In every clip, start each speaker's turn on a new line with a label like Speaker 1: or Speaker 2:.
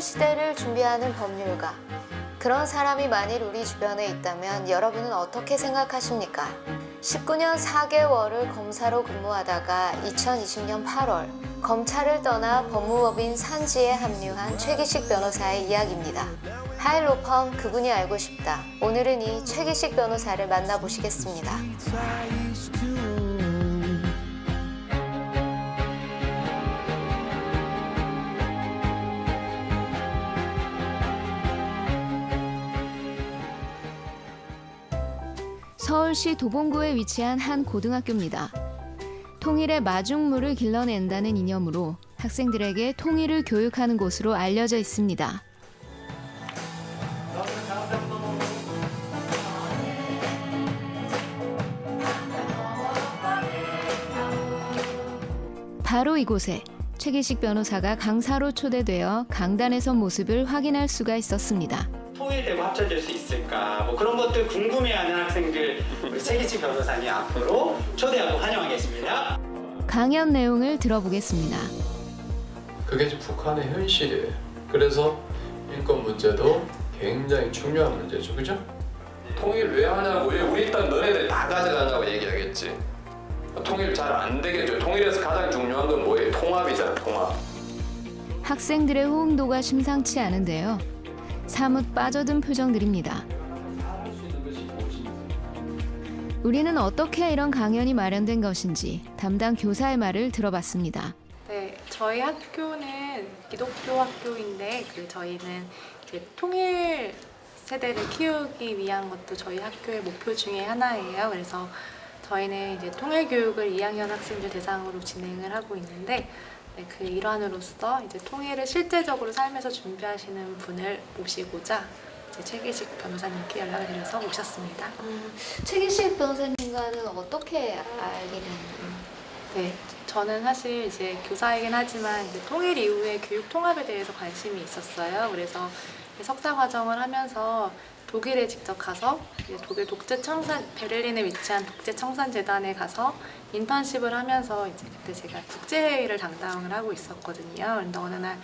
Speaker 1: 시대를 준비하는 법률가. 그런 사람이 만일 우리 주변에 있다면 여러분은 어떻게 생각하십니까? 19년 4개월을 검사로 근무하다가 2020년 8월 검찰을 떠나 법무법인 산지에 합류한 최기식 변호사의 이야기입니다. 하이로펌 그분이 알고 싶다. 오늘은 이 최기식 변호사를 만나보시겠습니다. 서울시 도봉구에 위치한 한 고등학교입니다. 통일의 마중물을 길러낸다는 이념으로 학생들에게 통일을 교육하는 곳으로 알려져 있습니다. 바로 이곳에 최기식 변호사가 강사로 초대되어 강단에 선 모습을 확인할 수가 있었습니다.
Speaker 2: 통일되고 합쳐질 수 있을까 뭐 그런 것들 궁금해하는 학생들 우리 최기치 변호사님 앞으로 초대하고 환영하겠습니다.
Speaker 1: 강연 내용을 들어보겠습니다.
Speaker 3: 그게 지금 북한의 현실이에요. 그래서 인권 문제도 굉장히 중요한 문제죠, 그죠?
Speaker 4: 통일 왜 하냐고 우리 일단 너네들 다 가져가냐고 얘기하겠지 통일 잘 안 되겠죠 통일에서 가장 중요한 건 뭐예요 통합이잖아 통합
Speaker 1: 학생들의 호응도가 심상치 않은데요. 사뭇 빠져든 표정들입니다. 우리는 어떻게 이런 강연이 마련된 것인지 담당 교사의 말을 들어봤습니다.
Speaker 5: 네, 저희 학교는 기독교 학교인데 그 저희는 이제 통일 세대를 키우기 위한 것도 저희 학교의 목표 중에 하나예요. 그래서 저희는 이제 통일 교육을 2학년 학생들 대상으로 진행을 하고 있는데 네, 그 일환으로서 이제 통일을 실제적으로 삶에서 준비하시는 분을 모시고자 이제 최기식 변호사님께 연락을 드려서 모셨습니다.
Speaker 1: 최기식 변호사님과는 어떻게 알게 된?
Speaker 5: 네, 저는 사실 이제 교사이긴 하지만 이제 통일 이후에 교육 통합에 대해서 관심이 있었어요. 그래서 석사 과정을 하면서 독일에 직접 가서 독일 독재 청산 베를린에 위치한 독재 청산 재단에 가서 인턴십을 하면서 이제 그때 제가 국제회의를 담당을 하고 있었거든요. 그런데 어느 날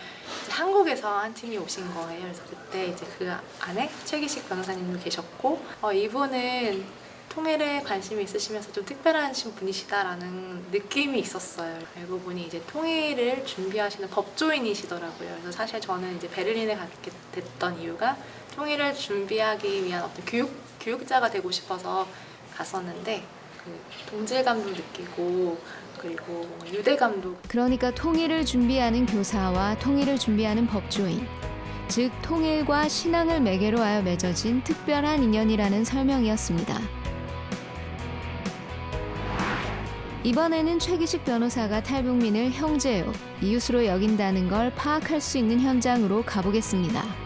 Speaker 5: 한국에서 한 팀이 오신 거예요. 그래서 그때 이제 그 안에 최기식 변호사님도 계셨고 어, 이분은 통일에 관심이 있으시면서 좀 특별하신 분이시다라는 느낌이 있었어요. 알고 보니 이제 통일을 준비하시는 법조인이시더라고요. 그래서 사실 저는 이제 베를린에 가게 됐던 이유가 통일을 준비하기 위한 어떤 교육 교육자가 되고 싶어서 갔었는데 그 동질감도 느끼고 그리고 유대감도
Speaker 1: 그러니까 통일을 준비하는 교사와 통일을 준비하는 법조인, 즉 통일과 신앙을 매개로 하여 맺어진 특별한 인연이라는 설명이었습니다. 이번에는 최기식 변호사가 탈북민을 형제요, 이웃으로 여긴다는 걸 파악할 수 있는 현장으로 가보겠습니다.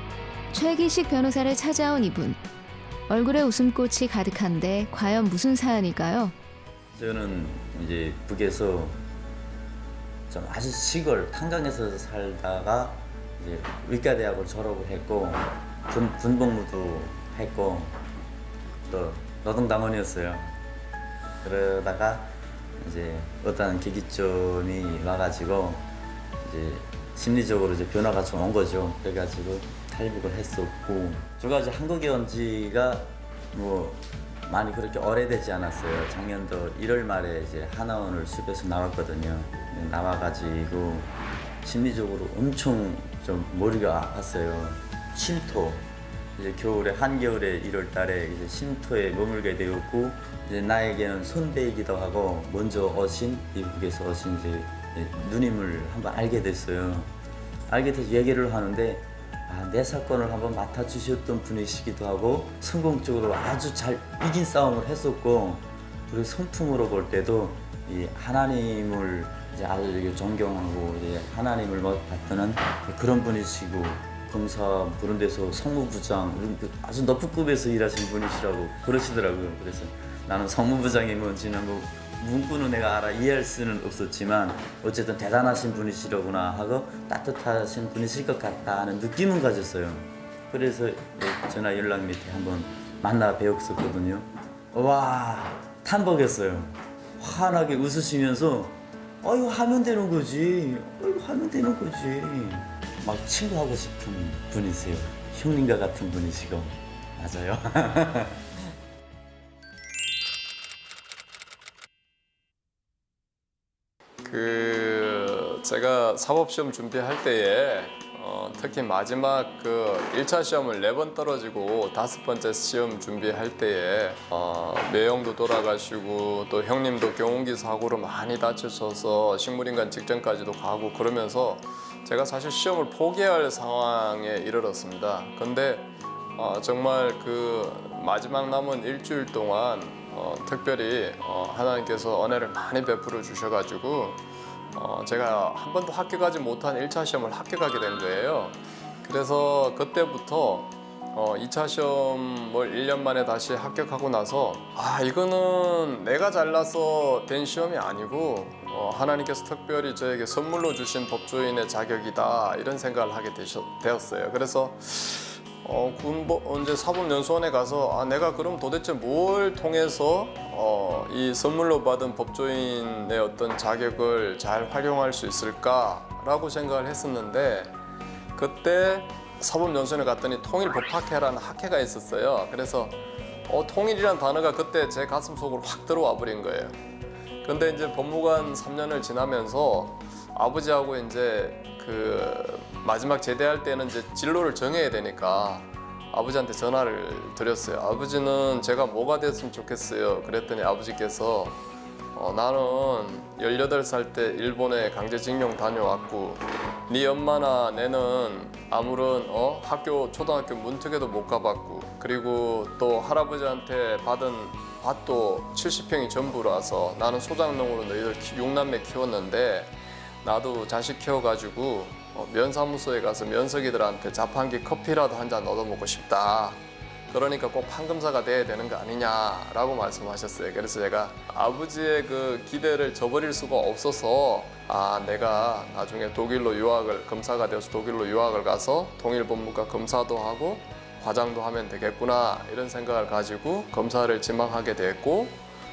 Speaker 1: 최기식 변호사를 찾아온 이분. 얼굴에 웃음꽃이 가득한데 과연 무슨 사연일까요?
Speaker 6: 저는 이제 북에서 좀 아주 시골 탄강에서 살다가 이제 의과대학을 졸업을 했고 군, 군복무도 했고 또 노동당원이었어요. 그러다가 이제 어떤 계기점이 와가지고 이제 심리적으로 이제 변화가 좀 온 거죠. 그래가지고 탈북을 했었고 제가 이제 한국에 온 지가 뭐 많이 그렇게 오래되지 않았어요. 작년도 1월 말에 이제 하나원을 숲에서 나왔거든요. 나와가지고 심리적으로 엄청 좀 머리가 아팠어요. 쉼터 이제 겨울에 한겨울에 1월 달에 이제 쉼터에 머물게 되었고 이제 나에게는 선배이기도 하고 먼저 오신 미국에서 오신 이제 누님을 한번 알게 됐어요. 알게 돼서 얘기를 하는데 아, 내 사건을 한번 맡아주셨던 분이시기도 하고 성공적으로 아주 잘 이긴 싸움을 했었고 그리고 성품으로 볼 때도 이 하나님을 이제 아주 존경하고 이제 하나님을 뭐 받드는 그런 분이시고 검사 그런 데서 성무부장 그 아주 높은 급에서 일하신 분이시라고 그러시더라고요. 그래서 나는 성무부장이 뭔지는 뭐 문구는 내가 알아 이해할 수는 없었지만 어쨌든 대단하신 분이시로구나 하고 따뜻하신 분이실 것 같다 하는 느낌은 가졌어요. 그래서 전화 연락 밑에 한번 만나 뵈었었거든요. 와 탄복했어요. 환하게 웃으시면서 어이구 하면 되는 거지. 어이구 하면 되는 거지. 막 친구하고 싶은 분이세요. 형님과 같은 분이시고 맞아요.
Speaker 4: 그 제가 사법 시험 준비할 때에 어, 특히 마지막 그 1차 시험을 네 번 떨어지고 다섯 번째 시험 준비할 때에 어, 매형도 돌아가시고 또 형님도 경운기 사고로 많이 다치셔서 식물인간 직전까지도 가고 그러면서 제가 사실 시험을 포기할 상황에 이르렀습니다. 근데 어, 정말 그 마지막 남은 일주일 동안 어, 특별히 어, 하나님께서 은혜를 많이 베풀어 주셔가지고 어, 제가 한 번도 합격하지 못한 1차 시험을 합격하게 된 거예요. 그래서 그때부터 어, 2차 시험을 1년 만에 다시 합격하고 나서 아 이거는 내가 잘나서 된 시험이 아니고 어, 하나님께서 특별히 저에게 선물로 주신 법조인의 자격이다 이런 생각을 하게 되셨, 되었어요. 그래서 어, 군법 언제 사법연수원에 가서 아 내가 그럼 도대체 뭘 통해서 어, 이 선물로 받은 법조인의 어떤 자격을 잘 활용할 수 있을까라고 생각을 했었는데 그때 사법연수원에 갔더니 통일법학회라는 학회가 있었어요. 그래서 어, 통일이란 단어가 그때 제 가슴 속으로 확 들어와 버린 거예요. 근데 이제 법무관 3년을 지나면서 아버지하고 이제 그 마지막 제대할 때는 이제 진로를 정해야 되니까 아버지한테 전화를 드렸어요. 아버지는 제가 뭐가 됐으면 좋겠어요. 그랬더니 아버지께서 어, 나는 18살 때 일본에 강제징용 다녀왔고 네 엄마나 내는 아무런 어? 학교 초등학교 문턱에도 못 가봤고 그리고 또 할아버지한테 받은 밭도 70평이 전부라서 나는 소장농으로 너희들 키- 육남매 키웠는데 나도 자식 키워가지고 어, 면사무소에 가서 면석이들한테 자판기 커피라도 한 잔 얻어먹고 싶다. 그러니까 꼭 판검사가 돼야 되는 거 아니냐라고 말씀하셨어요. 그래서 제가 아버지의 그 기대를 저버릴 수가 없어서 아 내가 나중에 독일로 유학을 검사가 되어서 독일로 유학을 가서 통일법무과 검사도 하고 과장도 하면 되겠구나 이런 생각을 가지고 검사를 지망하게 됐고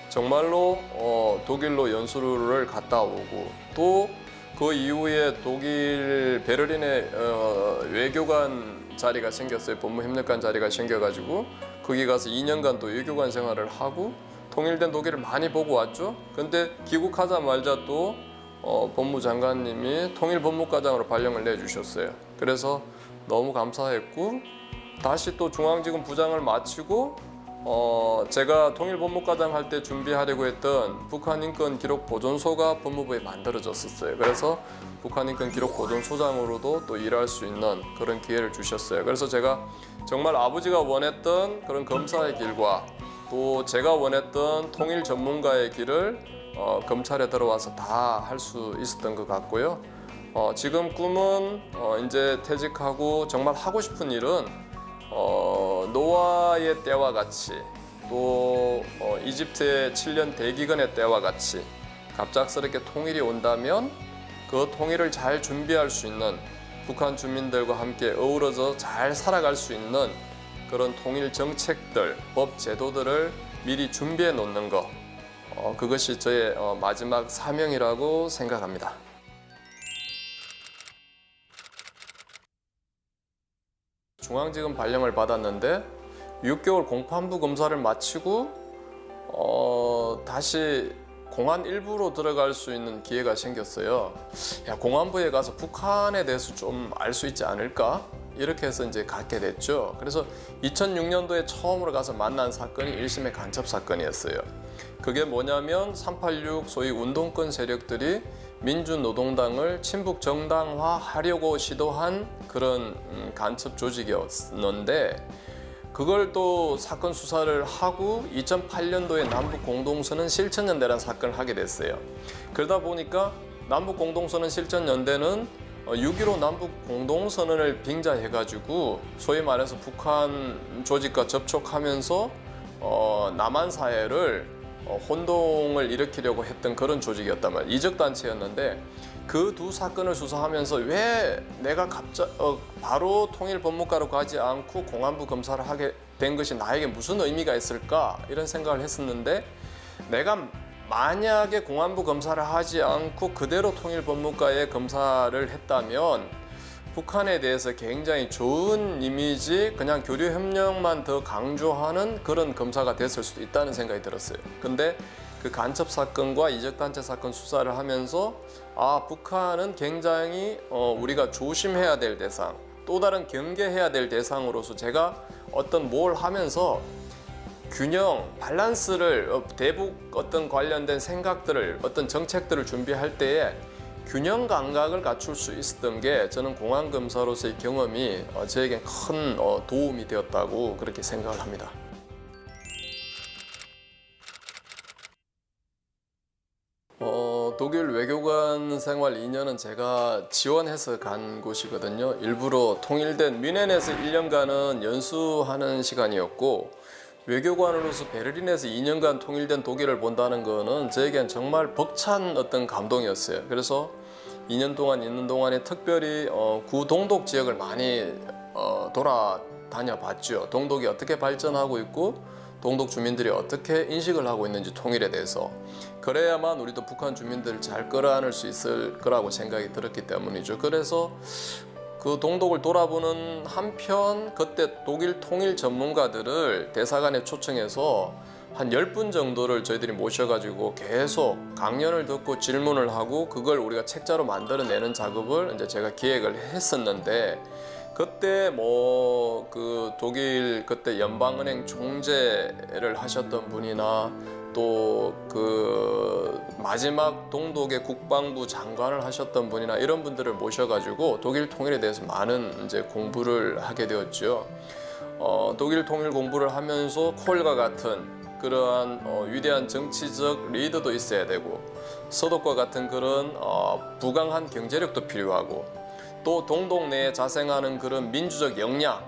Speaker 4: 정말로 어, 독일로 연수를 갔다 오고 또 그 이후에 독일 베를린에 어, 외교관 자리가 생겼어요. 법무협력관 자리가 생겨가지고 거기 가서 2년간 또 외교관 생활을 하고 통일된 독일을 많이 보고 왔죠. 근데 귀국하자마자 또 어, 법무장관님이 통일 법무과장으로 발령을 내주셨어요. 그래서 너무 감사했고 다시 또 중앙지검 부장을 마치고 어, 제가 통일 법무과장 할 때 준비하려고 했던 북한 인권 기록 보존소가 법무부에 만들어졌었어요. 그래서 북한 인권 기록 보존소장으로도 또 일할 수 있는 그런 기회를 주셨어요. 그래서 제가 정말 아버지가 원했던 그런 검사의 길과 또 제가 원했던 통일 전문가의 길을 어, 검찰에 들어와서 다 할 수 있었던 것 같고요. 어, 지금 꿈은 어, 이제 퇴직하고 정말 하고 싶은 일은 어, 노아의 때와 같이 또 어, 이집트의 7년 대기근의 때와 같이 갑작스럽게 통일이 온다면 그 통일을 잘 준비할 수 있는 북한 주민들과 함께 어우러져 잘 살아갈 수 있는 그런 통일 정책들, 법 제도들을 미리 준비해 놓는 것 어, 그것이 저의 어, 마지막 사명이라고 생각합니다. 중앙지검 발령을 받았는데 6개월 공판부 검사를 마치고 어, 다시 공안 일부로 들어갈 수 있는 기회가 생겼어요. 야, 공안부에 가서 북한에 대해서 좀 알 수 있지 않을까? 이렇게 해서 이제 갖게 됐죠. 그래서 2006년도에 처음으로 가서 만난 사건이 1심의 간첩 사건이었어요. 그게 뭐냐면 386 소위 운동권 세력들이 민주노동당을 친북 정당화 하려고 시도한 그런 음, 간첩 조직이었는데 그걸 또 사건 수사를 하고 2008년도에 남북 공동선언 실천 연대라는 사건을 하게 됐어요. 그러다 보니까 남북 공동선언 실천 연대는 6.15 남북 공동선언을 빙자해가지고 소위 말해서 북한 조직과 접촉하면서 어, 남한 사회를 어, 혼동을 일으키려고 했던 그런 조직이었단 말이에요. 이적 단체였는데 그 두 사건을 수사하면서 왜 내가 갑자 어, 바로 통일 법무과로 가지 않고 공안부 검사를 하게 된 것이 나에게 무슨 의미가 있을까 이런 생각을 했었는데 내가 만약에 공안부 검사를 하지 않고 그대로 통일 법무과에 검사를 했다면 북한에 대해서 굉장히 좋은 이미지, 그냥 교류 협력만 더 강조하는 그런 검사가 됐을 수도 있다는 생각이 들었어요. 근데 그 간첩 사건과 이적 단체 사건 수사를 하면서 아 북한은 굉장히 어, 우리가 조심해야 될 대상, 또 다른 경계해야 될 대상으로서 제가 어떤 뭘 하면서 균형, 밸런스를 어, 대북 어떤 관련된 생각들을 어떤 정책들을 준비할 때에 균형 감각을 갖출 수 있었던 게 저는 공안 검사로서의 경험이 어, 저에게 큰 어, 도움이 되었다고 그렇게 생각을 합니다. 어, 독일 외교관 생활 2년은 제가 지원해서 간 곳이거든요. 일부러 통일된 뮌헨에서 1년간은 연수하는 시간이었고 외교관으로서 베를린에서 2년간 통일된 독일을 본다는 거는 저에겐 정말 벅찬 어떤 감동이었어요. 그래서 2년 동안 있는 동안에 특별히 어, 구동독 지역을 많이 어, 돌아다녀 봤죠. 동독이 어떻게 발전하고 있고 동독 주민들이 어떻게 인식을 하고 있는지 통일에 대해서 그래야만 우리도 북한 주민들을 잘 끌어안을 수 있을 거라고 생각이 들었기 때문이죠. 그래서 그 동독을 돌아보는 한편 그때 독일 통일 전문가들을 대사관에 초청해서 한 10분 정도를 저희들이 모셔가지고 계속 강연을 듣고 질문을 하고 그걸 우리가 책자로 만들어내는 작업을 이제 제가 기획을 했었는데 그때 뭐 그 독일 그때 연방은행 총재를 하셨던 분이나 또 그 마지막 동독의 국방부 장관을 하셨던 분이나 이런 분들을 모셔가지고 독일 통일에 대해서 많은 이제 공부를 하게 되었죠. 어, 독일 통일 공부를 하면서 콜과 같은 그러한 어, 위대한 정치적 리더도 있어야 되고 서독과 같은 그런 어, 부강한 경제력도 필요하고 또 동독 내에 자생하는 그런 민주적 역량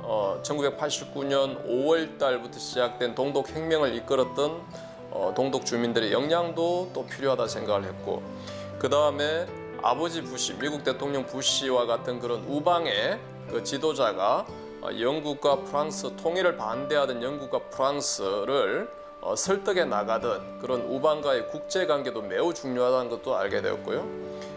Speaker 4: 어, 1989년 5월 달부터 시작된 동독 혁명을 이끌었던 어, 동독 주민들의 역량도 또 필요하다 생각을 했고 그 다음에 아버지 부시 미국 대통령 부시와 같은 그런 우방의 그 지도자가 어, 영국과 프랑스 통일을 반대하던 영국과 프랑스를 어, 설득해 나가던 그런 우방과의 국제 관계도 매우 중요하다는 것도 알게 되었고요.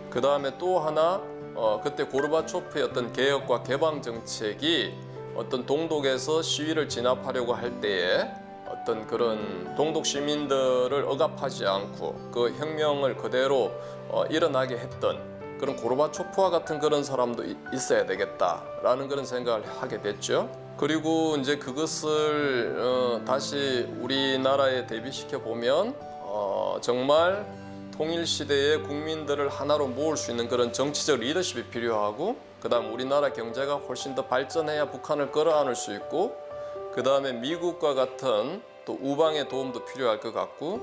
Speaker 4: 그 다음에 또 하나 어, 그때 고르바초프의 어떤 개혁과 개방 정책이 어떤 동독에서 시위를 진압하려고 할 때에 어떤 그런 동독 시민들을 억압하지 않고 그 혁명을 그대로 어, 일어나게 했던 그런 고르바초프와 같은 그런 사람도 이- 있어야 되겠다라는 그런 생각을 하게 됐죠. 그리고 이제 그것을 어, 다시 우리나라에 대비시켜 보면 어, 정말 통일 시대의 국민들을 하나로 모을 수 있는 그런 정치적 리더십이 필요하고 그다음 우리나라 경제가 훨씬 더 발전해야 북한을 끌어안을 수 있고 그 다음에 미국과 같은 또 우방의 도움도 필요할 것 같고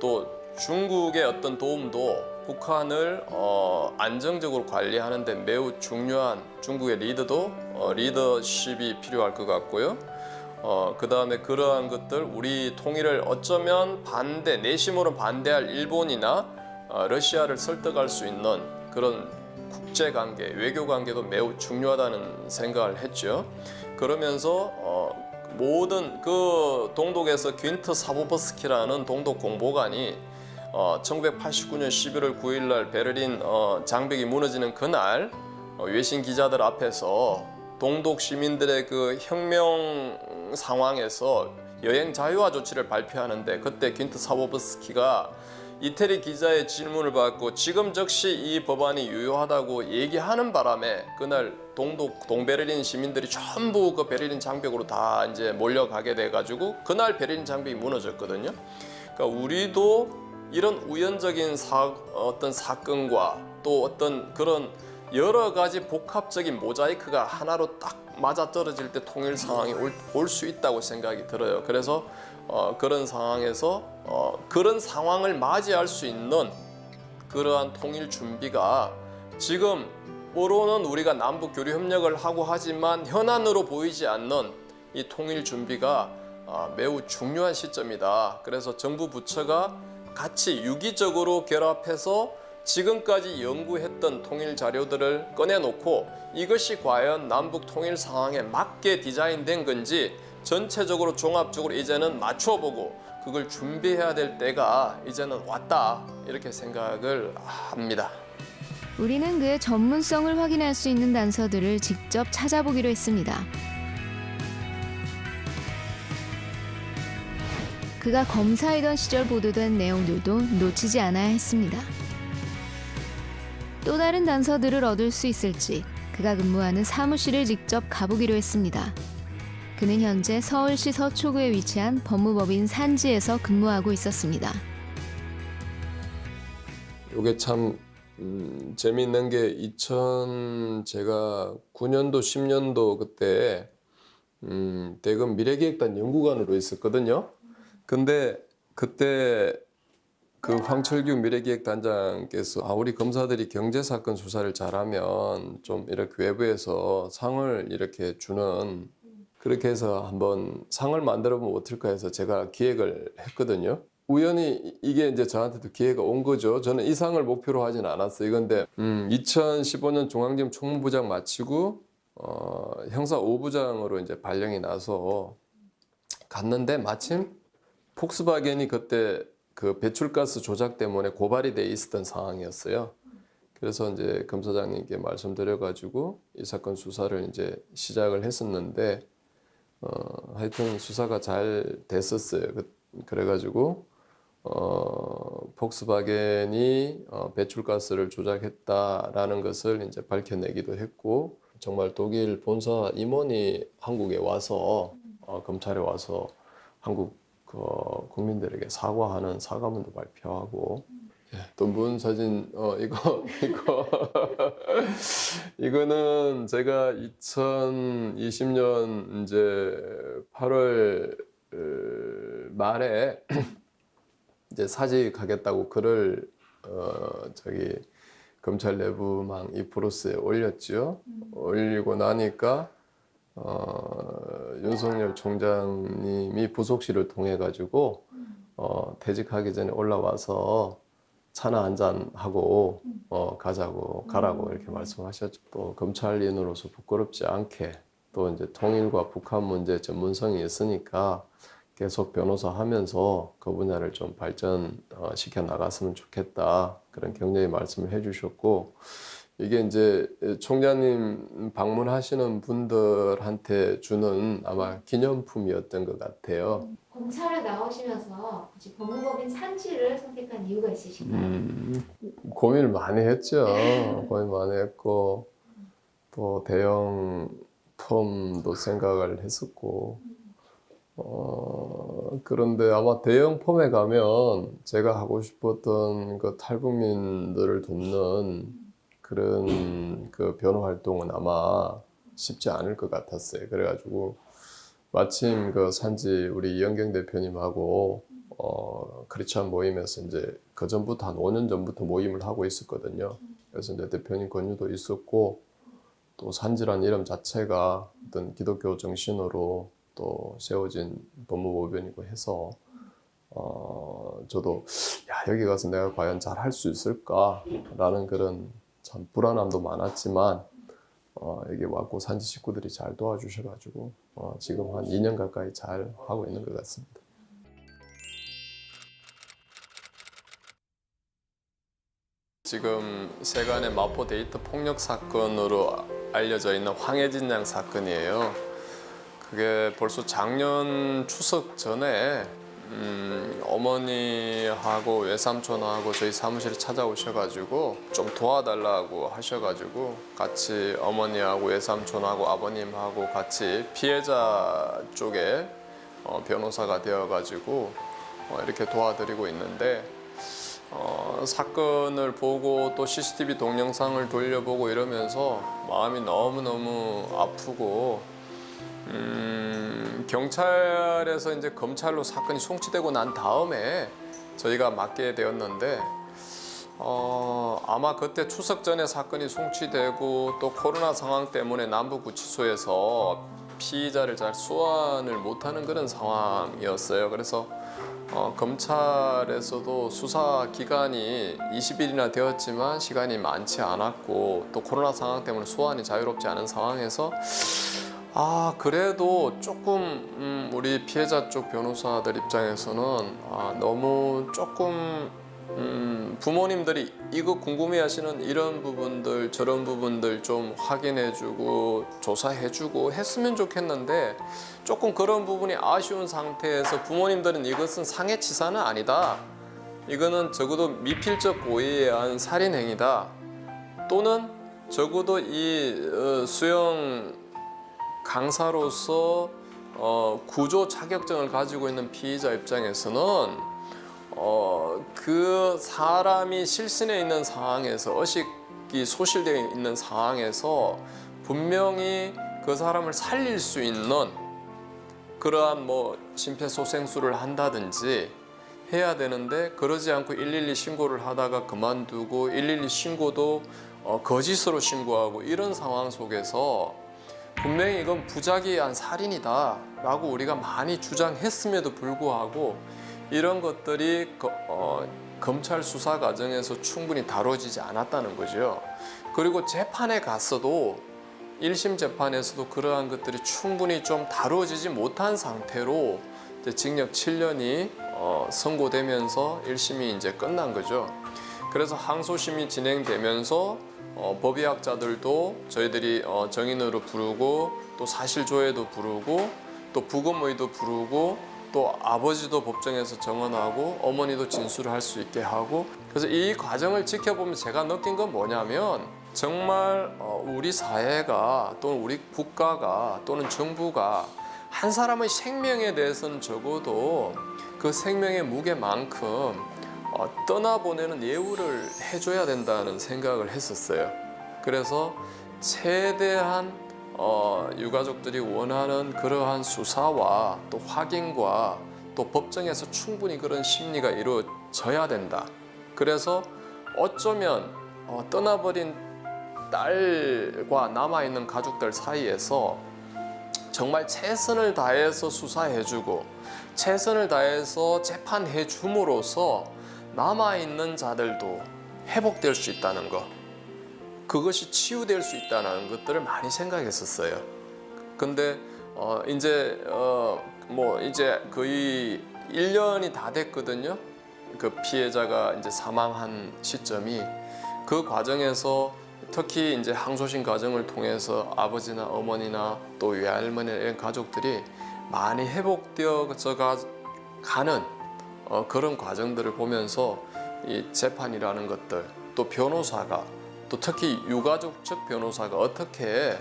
Speaker 4: 또 중국의 어떤 도움도 북한을 어, 안정적으로 관리하는 데 매우 중요한 중국의 리더도 어, 리더십이 필요할 것 같고요. 어, 그 다음에 그러한 것들 우리 통일을 어쩌면 반대 내심으로 반대할 일본이나 어, 러시아를 설득할 수 있는 그런 국제 관계, 외교 관계도 매우 중요하다는 생각을 했죠. 그러면서 어, 모든 그 동독에서 귄트 사보버스키라는 동독 공보관이 어, 1989년 11월 9일 날 베를린 어, 장벽이 무너지는 그날 어, 외신 기자들 앞에서 동독 시민들의 그 혁명 상황에서 여행 자유화 조치를 발표하는데 그때 귄트 사보버스키가 이태리 기자의 질문을 받고 지금 즉시 이 법안이 유효하다고 얘기하는 바람에 그날 동독 동베를린 시민들이 전부 그 베를린 장벽으로 다 이제 몰려가게 돼 가지고 그날 베를린 장벽이 무너졌거든요. 그러니까 우리도 이런 우연적인 사, 어떤 사건과 또 어떤 그런 여러 가지 복합적인 모자이크가 하나로 딱 맞아 떨어질 때 통일 상황이 올 수 있다고 생각이 들어요. 그래서 어, 그런 상황에서 어, 그런 상황을 맞이할 수 있는 그러한 통일 준비가 지금 으로는 우리가 남북 교류 협력을 하고 하지만 현안으로 보이지 않는 이 통일 준비가 아, 매우 중요한 시점이다. 그래서 정부 부처가 같이 유기적으로 결합해서 지금까지 연구했던 통일 자료들을 꺼내놓고 이것이 과연 남북 통일 상황에 맞게 디자인된 건지 전체적으로 종합적으로 이제는 맞춰보고 그걸 준비해야 될 때가 이제는 왔다 이렇게 생각을 합니다.
Speaker 1: 우리는 그의 전문성을 확인할 수 있는 단서들을 직접 찾아보기로 했습니다. 그가 검사이던 시절 보도된 내용들도 놓치지 않아야 했습니다. 또 다른 단서들을 얻을 수 있을지 그가 근무하는 사무실을 직접 가보기로 했습니다. 그는 현재 서울시 서초구에 위치한 법무법인 산지에서 근무하고 있었습니다.
Speaker 4: 이게 참 음, 재미있는 게 2000 제가 9년도 10년도 그때 음, 대검 미래기획단 연구관으로 있었거든요. 근데 그때 그 황철규 미래기획단장께서 아, 우리 검사들이 경제 사건 수사를 잘하면 좀 이렇게 외부에서 상을 이렇게 주는 그렇게 해서 한번 상을 만들어 보면 어떨까 해서 제가 기획을 했거든요. 우연히 이게 이제 저한테도 기회가 온 거죠. 저는 이 상을 목표로 하진 않았어요. 이건데 음, 2015년 중앙지검 총무부장 마치고 어, 형사 5부장으로 이제 발령이 나서 갔는데 마침 폭스바겐이 그때 그 배출가스 조작 때문에 고발이 돼 있었던 상황이었어요. 그래서 이제 검사장님께 말씀드려가지고 이 사건 수사를 이제 시작을 했었는데 어, 하여튼 수사가 잘 됐었어요. 그, 그래가지고 어, 폭스바겐이 어, 배출가스를 조작했다라는 것을 이제 밝혀내기도 했고 정말 독일 본사 임원이 한국에 와서 어, 검찰에 와서 한국 그 국민들에게 사과하는 사과문도 발표하고 예, 또문 사진 어 이거 이거 이거는 제가 2020년 이제 8월 어, 말에 이제 사직하겠다고 글을 어 저기 검찰 내부망 이 프로스에 올렸죠. 올리고 나니까 어 윤석열 총장님이 부속실을 통해 가지고 어 퇴직하기 전에 올라와서 차나 한 잔 하고 어 가자고 가라고 이렇게 말씀하셨죠. 또 검찰인으로서 부끄럽지 않게 또 이제 통일과 북한 문제 전문성이 있으니까 계속 변호사 하면서 그 분야를 좀 발전시켜 나갔으면 좋겠다. 그런 격려의 말씀을 해주셨고, 이게 이제 총장님 방문하시는 분들한테 주는 아마 기념품이었던 것 같아요.
Speaker 1: 검찰을 나오시면서 법무법인 산지를 선택한 이유가 있으신가요?
Speaker 4: 음, 고민을 많이 했죠. 고민 많이 했고, 또 대형 펌도 생각을 했었고, 어, 그런데 아마 대형 펌에 가면 제가 하고 싶었던 그 탈북민들을 돕는 그런 그 변호 활동은 아마 쉽지 않을 것 같았어요. 그래가지고 마침 그 산지 우리 이영경 대표님하고 어, 크리스천 모임에서 이제 그 전부터 한 5년 전부터 모임을 하고 있었거든요. 그래서 이제 대표님 권유도 있었고 또 산지란 이름 자체가 어떤 기독교 정신으로 또 세워진 법무법인이고 해서 어, 저도 야 여기 가서 내가 과연 잘 할 수 있을까라는 그런 참 불안함도 많았지만 어, 여기 왔고 산지 식구들이 잘 도와주셔가지고 어, 지금 한 2년 가까이 잘 하고 있는 것 같습니다. 지금 세간의 마포 데이터 폭력 사건으로 알려져 있는 황혜진 양 사건이에요. 그게 벌써 작년 추석 전에 음, 어머니하고 외삼촌하고 저희 사무실에 찾아오셔가지고 좀 도와달라고 하셔가지고 같이 어머니하고 외삼촌하고 아버님하고 같이 피해자 쪽에 어, 변호사가 되어가지고 어, 이렇게 도와드리고 있는데 어, 사건을 보고 또 CCTV 동영상을 돌려보고 이러면서 마음이 너무너무 아프고 음, 경찰에서 이제 검찰로 사건이 송치되고 난 다음에 저희가 맡게 되었는데 어, 아마 그때 추석 전에 사건이 송치되고 또 코로나 상황 때문에 남부구치소에서 피의자를 잘 소환을 못하는 그런 상황이었어요. 그래서 어, 검찰에서도 수사 기간이 20일이나 되었지만 시간이 많지 않았고 또 코로나 상황 때문에 소환이 자유롭지 않은 상황에서 아 그래도 조금 음, 우리 피해자 쪽 변호사들 입장에서는 아, 너무 조금 음, 부모님들이 이거 궁금해하시는 이런 부분들 저런 부분들 좀 확인해주고 조사해주고 했으면 좋겠는데 조금 그런 부분이 아쉬운 상태에서 부모님들은 이것은 상해치사는 아니다. 이거는 적어도 미필적 고의에 의한 살인 행위다. 또는 적어도 이 어, 수영 강사로서 어, 구조 자격증을 가지고 있는 피의자 입장에서는 어, 그 사람이 실신해 있는 상황에서 의식이 소실되어 있는 상황에서 분명히 그 사람을 살릴 수 있는 그러한 뭐 심폐소생술을 한다든지 해야 되는데 그러지 않고 112 신고를 하다가 그만두고 112 신고도 어, 거짓으로 신고하고 이런 상황 속에서 분명히 이건 부작위한 살인이다 라고 우리가 많이 주장했음에도 불구하고 이런 것들이 거- 어, 검찰 수사 과정에서 충분히 다뤄지지 않았다는 거죠. 그리고 재판에 갔어도 1심 재판에서도 그러한 것들이 충분히 좀 다뤄지지 못한 상태로 징역 7년이 어, 선고되면서 1심이 이제 끝난 거죠. 그래서 항소심이 진행되면서 어, 법의학자들도 저희들이 어, 정인으로 부르고 또 사실조회도 부르고 또 부검의도 부르고 또 아버지도 법정에서 정언하고 어머니도 진술을 할 수 있게 하고. 그래서 이 과정을 지켜보면 제가 느낀 건 뭐냐면 정말 어, 우리 사회가 또는 우리 국가가 또는 정부가 한 사람의 생명에 대해서는 적어도 그 생명의 무게만큼 어, 떠나보내는 예우를 해줘야 된다는 생각을 했었어요. 그래서 최대한 어, 유가족들이 원하는 그러한 수사와 또 확인과 또 법정에서 충분히 그런 심리가 이루어져야 된다. 그래서 어쩌면 어, 떠나버린 딸과 남아있는 가족들 사이에서 정말 최선을 다해서 수사해주고 최선을 다해서 재판해 줌으로써 남아있는 자들도 회복될 수 있다는 것 그것이 치유될 수 있다는 것들을 많이 생각했었어요. 근데 어 이제 어 뭐 이제 거의 1년이 다 됐거든요. 그 피해자가 이제 사망한 시점이 그 과정에서 특히 이제 항소심 과정을 통해서 아버지나 어머니나 또 외할머니 이런 가족들이 많이 회복되어져 가- 가는 어, 그런 과정들을 보면서 이 재판이라는 것들 또 변호사가 또 특히 유가족 측 변호사가 어떻게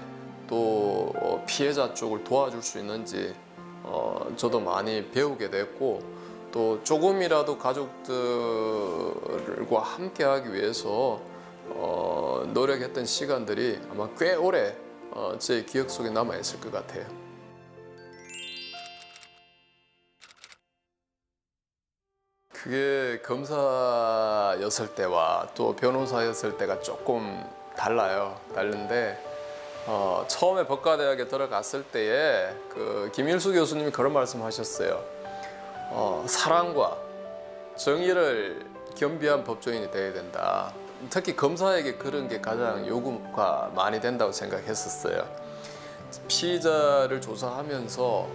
Speaker 4: 또 어, 피해자 쪽을 도와줄 수 있는지 어, 저도 많이 배우게 됐고 또 조금이라도 가족들과 함께하기 위해서 어, 노력했던 시간들이 아마 꽤 오래 어, 제 기억 속에 남아 있을 것 같아요. 그게 검사였을 때와 또 변호사였을 때가 조금 달라요. 다른데 어, 처음에 법과대학에 들어갔을 때에 그 김일수 교수님이 그런 말씀하셨어요. 어, 사랑과 정의를 겸비한 법조인이 되어야 된다. 특히 검사에게 그런 게 가장 요구가 많이 된다고 생각했었어요. 피의자를 조사하면서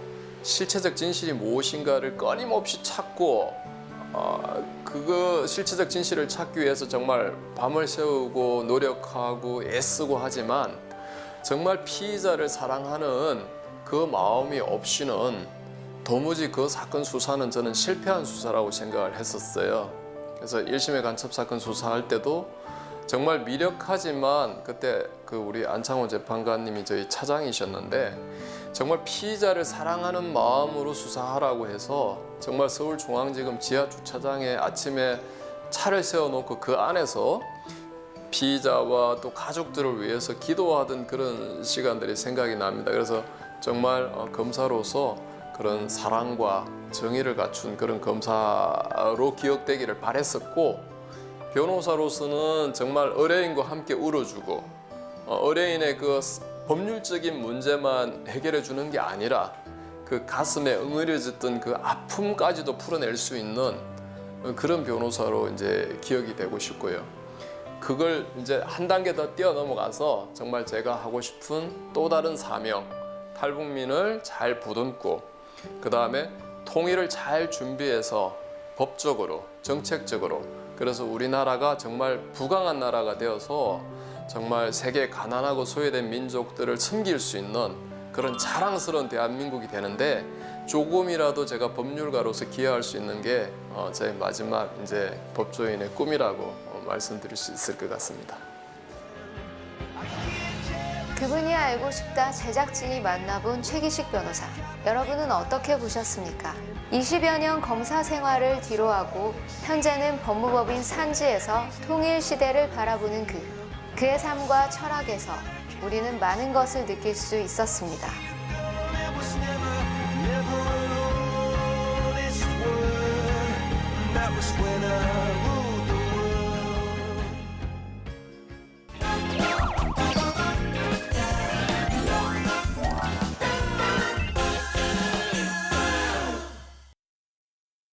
Speaker 4: 실체적 진실이 무엇인가를 끊임없이 찾고 어, 그거 실체적 진실을 찾기 위해서 정말 밤을 새우고 노력하고 애쓰고 하지만 정말 피의자를 사랑하는 그 마음이 없이는 도무지 그 사건 수사는 저는 실패한 수사라고 생각을 했었어요. 그래서 1심의 간첩 사건 수사할 때도 정말 미력하지만 그때 그 우리 안창호 재판관님이 저희 차장이셨는데 정말 피의자를 사랑하는 마음으로 수사하라고 해서 정말 서울중앙지검 지하 주차장에 아침에 차를 세워놓고 그 안에서 피의자와 또 가족들을 위해서 기도하던 그런 시간들이 생각이 납니다. 그래서 정말 어, 검사로서 그런 사랑과 정의를 갖춘 그런 검사로 기억되기를 바랬었고 변호사로서는 정말 의뢰인과 함께 울어주고 어, 의뢰인의 그 법률적인 문제만 해결해 주는 게 아니라 그 가슴에 응어려졌던 그 아픔까지도 풀어낼 수 있는 그런 변호사로 이제 기억이 되고 싶고요. 그걸 이제 한 단계 더 뛰어넘어가서 정말 제가 하고 싶은 또 다른 사명, 탈북민을 잘 보듬고 그 다음에 통일을 잘 준비해서 법적으로, 정책적으로 그래서 우리나라가 정말 부강한 나라가 되어서 정말 세계 가난하고 소외된 민족들을 섬길 수 있는 그런 자랑스러운 대한민국이 되는데 조금이라도 제가 법률가로서 기여할 수 있는 게 어, 제 마지막 이제 법조인의 꿈이라고 어, 말씀드릴 수 있을 것 같습니다.
Speaker 1: 그분이 알고 싶다 제작진이 만나본 최기식 변호사. 여러분은 어떻게 보셨습니까? 20여 년 검사 생활을 뒤로하고 현재는 법무법인 산지에서 통일 시대를 바라보는 그. 그의 삶과 철학에서 우리는 많은 것을 느낄 수 있었습니다.